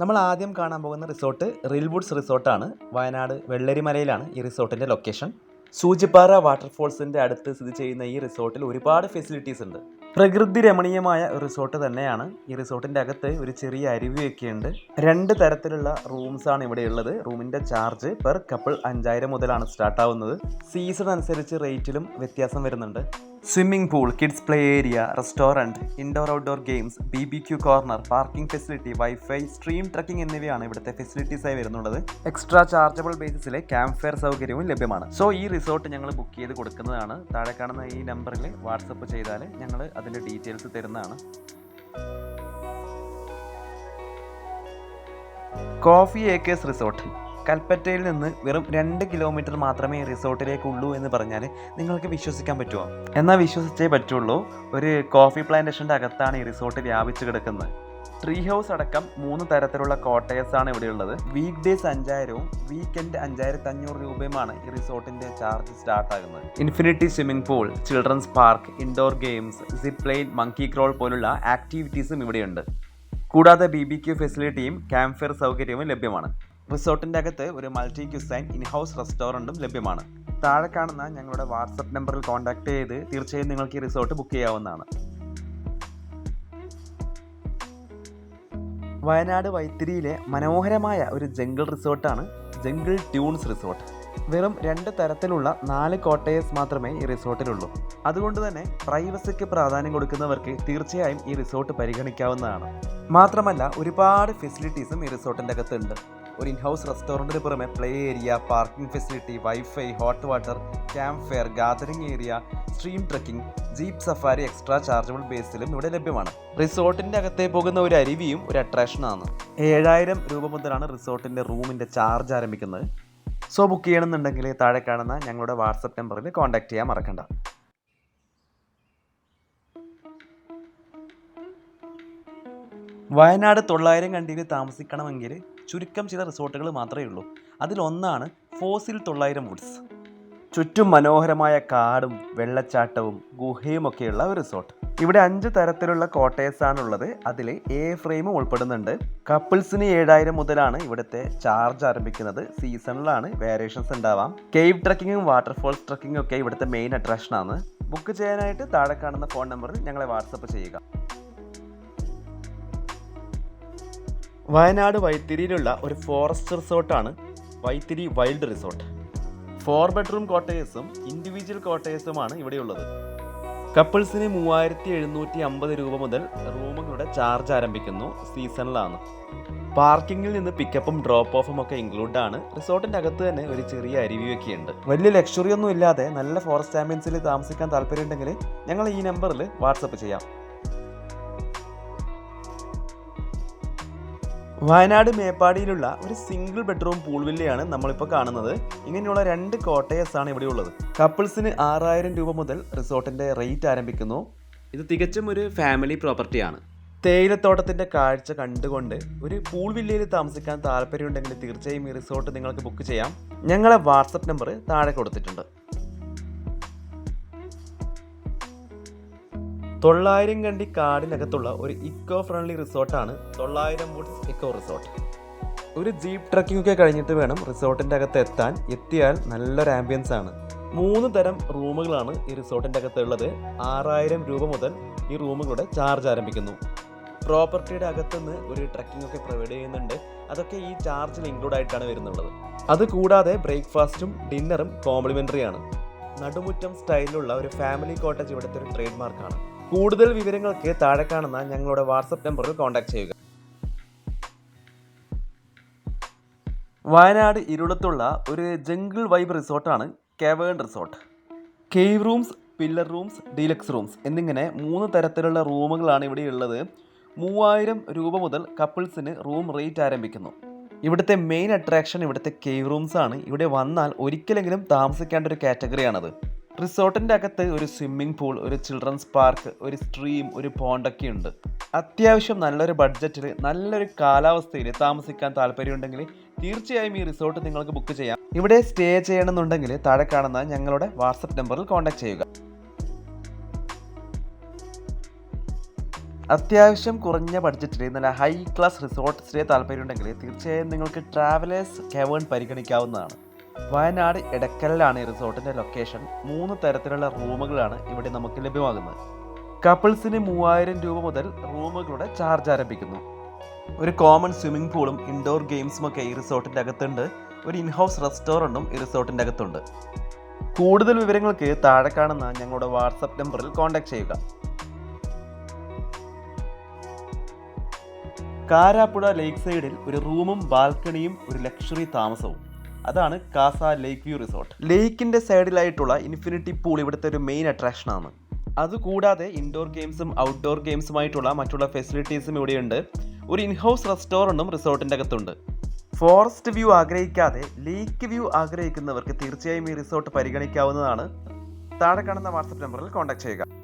നമ്മൾ ആദ്യം കാണാൻ പോകുന്ന റിസോർട്ട് റിൽവുഡ്സ് റിസോർട്ടാണ്. വയനാട് വെള്ളരിമലയിലാണ് ഈ റിസോർട്ടിന്റെ ലൊക്കേഷൻ. സൂചിപ്പാറ വാട്ടർഫോൾസിന്റെ അടുത്ത് സ്ഥിതി ചെയ്യുന്ന ഈ റിസോർട്ടിൽ ഒരുപാട് ഫെസിലിറ്റീസ് ഉണ്ട്. പ്രകൃതി രമണീയമായ റിസോർട്ട് തന്നെയാണ്. ഈ റിസോർട്ടിന്റെ അകത്ത് ഒരു ചെറിയ അരുവിയൊക്കെ ഉണ്ട്. രണ്ട് തരത്തിലുള്ള റൂംസാണ് ആണ് ഇവിടെ ഉള്ളത്. റൂമിന്റെ ചാർജ് പെർ കപ്പിൾ അഞ്ചായിരം മുതലാണ് സ്റ്റാർട്ട് ആവുന്നത് സീസൺ അനുസരിച്ച് റേറ്റിലും വ്യത്യാസം വരുന്നുണ്ട്. Swimming pool kids play area restaurant indoor outdoor games B B Q corner parking facility wifi stream trekking എന്നിവയാണ് ഇവിടുത്തെ ഫെസിലിറ്റീസ് ആയി വരുന്നുള്ളത്. എക്സ്ട്രാ ചാർജബിൾ ബേസിസിലെ ക്യാമ്പ് ഫെയർ സൗകര്യവും ലഭ്യമാണ്. സോ ഈ റിസോർട്ട് ഞങ്ങൾ ബുക്ക് ചെയ്ത് കൊടുക്കുന്നതാണ്. താഴെ കാണുന്ന ഈ നമ്പറിൽ വാട്സപ്പ് ചെയ്താൽ ഞങ്ങൾ അതിന്റെ ഡീറ്റെയിൽസ് തരുന്നതാണ്. കോഫി ഏക്കേഴ്സ് റിസോർട്ട് കൽപ്പറ്റയിൽ നിന്ന് വെറും രണ്ട് കിലോമീറ്റർ മാത്രമേ റിസോർട്ടിലേക്കുള്ളൂ എന്ന് പറഞ്ഞാൽ നിങ്ങൾക്ക് വിശ്വസിക്കാൻ പറ്റുമോ? എന്നാൽ വിശ്വസിച്ചേ പറ്റുള്ളൂ. ഒരു കോഫി പ്ലാന്റേഷന്റെ അകത്താണ് ഈ റിസോർട്ട് വ്യാപിച്ചു കിടക്കുന്നത്. ട്രീ ഹൗസ് അടക്കം മൂന്ന് തരത്തിലുള്ള കോട്ടേഴ്സ് ആണ് ഇവിടെയുള്ളത്. വീക്ക് ഡേയ്സ് അഞ്ചായിരവും വീക്കെൻഡ് അഞ്ചായിരത്തി അഞ്ഞൂറ് രൂപയുമാണ് ഈ റിസോർട്ടിന്റെ ചാർജ് സ്റ്റാർട്ട് ആകുന്നത്. Infinity swimming pool children's park indoor games zip line monkey crawl പോലുള്ള ആക്ടിവിറ്റീസും ഇവിടെയുണ്ട്. കൂടാതെ ബി ബി ക്യു ഫെസിലിറ്റിയും ക്യാമ്പ് ഫെയർ സൗകര്യവും ലഭ്യമാണ്. റിസോർട്ടിന്റെ അകത്ത് ഒരു മൾട്ടി ക്യുസൈൻ ഇൻ ഹൗസ് റെസ്റ്റോറന്റും ലഭ്യമാണ്. താഴെ കാണുന്ന ഞങ്ങളുടെ വാട്സപ്പ് നമ്പറിൽ കോൺടാക്ട് ചെയ്ത് തീർച്ചയായും നിങ്ങൾക്ക് ഈ റിസോർട്ട് ബുക്ക് ചെയ്യാവുന്നതാണ്. വയനാട് വൈത്തിരിയിലെ മനോഹരമായ ഒരു ജംഗിൾ റിസോർട്ടാണ് ജംഗിൾ ട്യൂൺസ് റിസോർട്ട്. വെറും രണ്ട് തരത്തിലുള്ള നാല് കോട്ടേഴ്സ് മാത്രമേ ഈ റിസോർട്ടിലുള്ളൂ. അതുകൊണ്ട് തന്നെ പ്രൈവസിക്ക് പ്രാധാന്യം കൊടുക്കുന്നവർക്ക് തീർച്ചയായും ഈ റിസോർട്ട് പരിഗണിക്കാവുന്നതാണ്. മാത്രമല്ല ഒരുപാട് ഫെസിലിറ്റീസും ഈ റിസോർട്ടിന്റെ അകത്തുണ്ട്. ഒരു ഇൻഹൗസ് റെസ്റ്റോറന്റിന് പുറമെ play area parking facility wifi hot water campfire gathering area stream trekking jeep safari extra chargeable ബേസിലും ഇവിടെ ലഭ്യമാണ്. റിസോർട്ടിന്റെ അകത്തേ പോകുന്ന ഒരു അരുവിയും ഒരു അട്രാക്ഷനാണ് ഏഴായിരം രൂപ മുതലാണ് റിസോർട്ടിന്റെ റൂമിന്റെ ചാർജ് ആരംഭിക്കുന്നത്. സോ ബുക്ക് ചെയ്യണമെന്നുണ്ടെങ്കിൽ താഴെ കാണുന്ന ഞങ്ങളുടെ വാട്സപ്പ് നമ്പറിൽ കോൺടാക്ട് ചെയ്യാൻ മറക്കണ്ട. വയനാട് തൊള്ളായിരം കണ്ടിയിൽ താമസിക്കണമെങ്കിൽ ചുരുക്കം ചില റിസോർട്ടുകൾ മാത്രമേ ഉള്ളൂ. അതിലൊന്നാണ് ഫോസിൽ തൊള്ളായിരം വുഡ്സ്. ചുറ്റും മനോഹരമായ കാടും വെള്ളച്ചാട്ടവും ഗുഹയും ഒക്കെയുള്ള ഒരു റിസോർട്ട്. ഇവിടെ അഞ്ച് തരത്തിലുള്ള കോട്ടേഴ്സ് ഉള്ളത് അതിൽ എ ഫ്രെയിമും ഉൾപ്പെടുന്നുണ്ട്. കപ്പിൾസിന് ഏഴായിരം മുതലാണ് ഇവിടുത്തെ ചാർജ് ആരംഭിക്കുന്നത്. സീസണിലാണ് വേരിയേഷൻസ് ഉണ്ടാവാം. കേവ് ട്രക്കിങ്ങും വാട്ടർഫോൾസ് ട്രക്കിങ്ങും ഒക്കെ ഇവിടുത്തെ മെയിൻ അട്രാക്ഷൻ ആണ് ബുക്ക് ചെയ്യാനായിട്ട് താഴെ കാണുന്ന ഫോൺ നമ്പറിൽ ഞങ്ങളെ വാട്സപ്പ് ചെയ്യുക. വയനാട് വൈത്തിരിയിലുള്ള ഒരു forest റിസോർട്ടാണ് Vythiri wild resort four bedroom കോട്ടേഴ്സും individual കോട്ടേഴ്സുമാണ് ഇവിടെയുള്ളത് കപ്പിൾസിന് മൂവായിരത്തി എഴുന്നൂറ്റി അമ്പത് രൂപ മുതൽ റൂമുകളുടെ ചാർജ് ആരംഭിക്കുന്നു സീസണിലാണ് പാർക്കിങ്ങിൽ നിന്ന് പിക്കപ്പും ഡ്രോപ്പ് ഓഫും ഒക്കെ ഇൻക്ലൂഡ് ആണ്. റിസോർട്ടിന്റെ അകത്ത് തന്നെ ഒരു ചെറിയ അരുവിയൊക്കെ ഉണ്ട് വലിയ ലക്ഷറി ഒന്നും ഇല്ലാതെ നല്ല ഫോറസ്റ്റ് ആംബിയൻസിൽ താമസിക്കാൻ താല്പര്യമുണ്ടെങ്കിൽ ഞങ്ങൾ ഈ നമ്പറിൽ വാട്സപ്പ് ചെയ്യാം. വയനാട് മേപ്പാടിയിലുള്ള ഒരു സിംഗിൾ ബെഡ്റൂം പൂൾ വില്ലയാണ് നമ്മളിപ്പോൾ കാണുന്നത്. ഇങ്ങനെയുള്ള രണ്ട് കോട്ടേഴ്സ് ആണ് ഇവിടെ ഉള്ളത്. കപ്പിൾസിന് ആറായിരം രൂപ മുതൽ റിസോർട്ടിന്റെ റേറ്റ് ആരംഭിക്കുന്നു. ഇത് തികച്ചും ഒരു ഫാമിലി പ്രോപ്പർട്ടിയാണ് തേയിലത്തോട്ടത്തിന്റെ കാഴ്ച കണ്ടുകൊണ്ട് ഒരു പൂൾ വില്ലയിൽ താമസിക്കാൻ താല്പര്യമുണ്ടെങ്കിൽ തീർച്ചയായും ഈ റിസോർട്ട് നിങ്ങൾക്ക് ബുക്ക് ചെയ്യാം. ഞങ്ങളെ വാട്സപ്പ് നമ്പർ താഴെ കൊടുത്തിട്ടുണ്ട്. തൊള്ളായിരം കണ്ടി കാടിനകത്തുള്ള ഒരു ഇക്കോ ഫ്രണ്ട്ലി റിസോർട്ടാണ് തൊള്ളായിരം വുഡ്സ് ഇക്കോ റിസോർട്ട് ഒരു ജീപ്പ് ട്രക്കിംഗ് ഒക്കെ കഴിഞ്ഞിട്ട് വേണം റിസോർട്ടിന്റെ അകത്ത് എത്താൻ. എത്തിയാൽ നല്ലൊരു ആംബിയൻസ് ആണ്. മൂന്ന് തരം റൂമുകളാണ് ഈ റിസോർട്ടിന്റെ അകത്തുള്ളത്. ആറായിരം രൂപ മുതൽ ഈ റൂമുകളുടെ ചാർജ് ആരംഭിക്കുന്നു. പ്രോപ്പർട്ടിയുടെ അകത്തുനിന്ന് ഒരു ട്രക്കിംഗ് ഒക്കെ പ്രൊവൈഡ് ചെയ്യുന്നുണ്ട്. അതൊക്കെ ഈ ചാർജിൽ ഇൻക്ലൂഡ് ആയിട്ടാണ് വരുന്നുള്ളത്. അത് കൂടാതെ ബ്രേക്ക്ഫാസ്റ്റും ഡിന്നറും കോംപ്ലിമെന്ററി ആണ്. നടുമുറ്റം സ്റ്റൈലിലുള്ള ഒരു ഫാമിലി കോട്ടേജ് ഇവിടുത്തെ ഒരു ട്രേഡ് മാർക്കാണ് കൂടുതൽ വിവരങ്ങൾക്ക് താഴെ കാണുന്ന ഞങ്ങളുടെ വാട്സപ്പ് നമ്പറിൽ കോൺടാക്ട് ചെയ്യുക. വയനാട് ഇരുളത്തുള്ള ഒരു jungle vibe റിസോർട്ടാണ് cavern resort. Cave rooms pillar rooms deluxe rooms എന്നിങ്ങനെ മൂന്ന് തരത്തിലുള്ള റൂമുകളാണ് ഇവിടെ ഉള്ളത്. മൂവായിരം രൂപ മുതൽ കപ്പിൾസിന് റൂം റേറ്റ് ആരംഭിക്കുന്നു. ഇവിടുത്തെ മെയിൻ അട്രാക്ഷൻ ഇവിടുത്തെ കേവ് റൂംസ് ആണ്. ഇവിടെ വന്നാൽ ഒരിക്കലെങ്കിലും താമസിക്കേണ്ട ഒരു കാറ്റഗറിയാണത് റിസോർട്ടിന്റെ അകത്ത് ഒരു സ്വിമ്മിംഗ് പൂൾ ഒരു ചിൽഡ്രൻസ് പാർക്ക് ഒരു സ്ട്രീം ഒരു പോണ്ടൊക്കെ ഉണ്ട്. അത്യാവശ്യം നല്ലൊരു ബഡ്ജറ്റിൽ നല്ലൊരു കാലാവസ്ഥയിൽ താമസിക്കാൻ താല്പര്യമുണ്ടെങ്കിൽ തീർച്ചയായും ഈ റിസോർട്ട് നിങ്ങൾക്ക് ബുക്ക് ചെയ്യാം. ഇവിടെ സ്റ്റേ ചെയ്യണമെന്നുണ്ടെങ്കിൽ താഴെ കാണുന്ന ഞങ്ങളുടെ വാട്സപ്പ് നമ്പറിൽ കോൺടാക്ട് ചെയ്യുക. അത്യാവശ്യം കുറഞ്ഞ ബഡ്ജറ്റിൽ നല്ല ഹൈ ക്ലാസ് റിസോർട്ട് സ്റ്റേ താല്പര്യമുണ്ടെങ്കിൽ തീർച്ചയായും നിങ്ങൾക്ക് ട്രാവലേഴ്സ് കെവേൺ പരിഗണിക്കാവുന്നതാണ്. വയനാട് എടക്കലിലാണ് ഈ റിസോർട്ടിന്റെ ലൊക്കേഷൻ മൂന്ന് തരത്തിലുള്ള റൂമുകളാണ് ഇവിടെ നമുക്ക് ലഭ്യമാകുന്നത്. കപ്പിൾസിന് മൂവായിരം രൂപ മുതൽ റൂമുകളുടെ ചാർജ് ആരംഭിക്കുന്നു. ഒരു കോമൺ സ്വിമ്മിംഗ് പൂളും ഇൻഡോർ ഗെയിംസും ഒക്കെ ഈ റിസോർട്ടിന്റെ അകത്തുണ്ട്. ഒരു ഇൻഹൗസ് റെസ്റ്റോറന്റും ഈ റിസോർട്ടിന്റെ അകത്തുണ്ട്. കൂടുതൽ വിവരങ്ങൾക്ക് താഴെ കാണുന്ന ഞങ്ങളുടെ വാട്സപ്പ് നമ്പറിൽ കോൺടാക്ട് ചെയ്യുക. കാരാപ്പുഴ ലേക്ക് സൈഡിൽ ഒരു റൂമും ബാൽക്കണിയും ഒരു ലക്ഷറി താമസവും. അതാണ് കാസ ലേക്ക് വ്യൂ റിസോർട്ട്. ലേക്കിന്റെ സൈഡിലായിട്ടുള്ള ഇൻഫിനിറ്റി പൂൾ ഇവിടുത്തെ ഒരു മെയിൻ അട്രാക്ഷനാണ് അതുകൂടാതെ ഇൻഡോർ ഗെയിംസും ഔട്ട്ഡോർ ഗെയിംസുമായിട്ടുള്ള മറ്റുള്ള ഫെസിലിറ്റീസും ഇവിടെയുണ്ട്. ഒരു ഇൻഹൗസ് റെസ്റ്റോറന്റും റിസോർട്ടിന്റെ അകത്തുണ്ട്. ഫോറസ്റ്റ് വ്യൂ ആഗ്രഹിക്കാതെ ലേക്ക് വ്യൂ ആഗ്രഹിക്കുന്നവർക്ക് തീർച്ചയായും ഈ റിസോർട്ട് പരിഗണിക്കാവുന്നതാണ്. താഴെ കാണുന്ന വാട്സപ്പ് നമ്പറിൽ കോൺടാക്ട് ചെയ്യുക.